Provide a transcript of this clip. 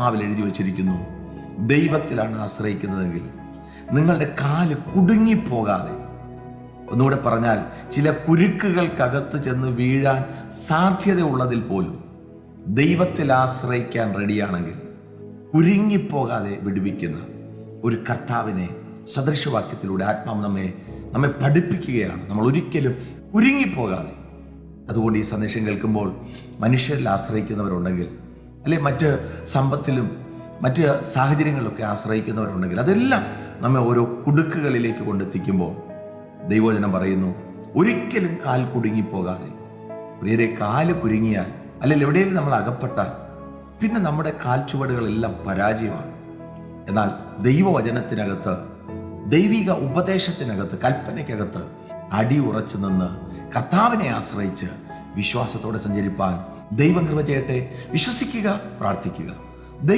ആത്മാവിൽ എഴുതി വച്ചിരിക്കുന്നു. ദൈവത്തിലാണ് ആശ്രയിക്കുന്നതെങ്കിൽ നിങ്ങളുടെ കാൽ കുടുങ്ങിപ്പോകാതെ. ഒന്നുകൂടെ പറഞ്ഞാൽ ചില കുരുക്കുകൾക്കകത്ത് ചെന്ന് വീഴാൻ സാധ്യതയുള്ളതിൽ പോലും ദൈവത്തിൽ ആശ്രയിക്കാൻ റെഡിയാണെങ്കിൽ കുരുങ്ങിപ്പോകാതെ വിടുവിക്കുന്ന ഒരു കർത്താവിനെ സദൃശവാക്യത്തിലൂടെ ആത്മാവ് നമ്മെ നമ്മെ പഠിപ്പിക്കുകയാണ്. നമ്മൾ ഒരിക്കലും കുരുങ്ങിപ്പോകാതെ. അതുകൊണ്ട് ഈ സന്ദേശം കേൾക്കുമ്പോൾ മനുഷ്യരിൽ ആശ്രയിക്കുന്നവരുണ്ടെങ്കിൽ അല്ലെ മറ്റ് സമ്പത്തിലും മറ്റ് സാഹചര്യങ്ങളിലൊക്കെ ആശ്രയിക്കുന്നവരുണ്ടെങ്കിൽ അതെല്ലാം നമ്മെ ഓരോ കുടുക്കുകളിലേക്ക് കൊണ്ടെത്തിക്കുമ്പോൾ ദൈവജനം പറയുന്നു ഒരിക്കലും കാൽ കുടുങ്ങിപ്പോകാതെ. പ്രിയരെ കാൽ കുരുങ്ങിയാൽ അല്ലെങ്കിൽ എവിടെയെങ്കിലും നമ്മൾ അകപ്പെട്ടാൽ പിന്നെ നമ്മുടെ കാൽ ചുവടുകളെല്ലാം പരാജയമാണ്. എന്നാൽ ദൈവവചനത്തിനകത്ത് ദൈവിക ഉപദേശത്തിനകത്ത് കൽപ്പനയ്ക്കകത്ത് ഉറച്ചു നിന്ന് കർത്താവിനെ ആശ്രയിച്ച് വിശ്വാസത്തോടെ സഞ്ചരിപ്പാൻ ദൈവം കൃപ ചെയ്യട്ടെ. വിശ്വസിക്കുക പ്രാർത്ഥിക്കുക.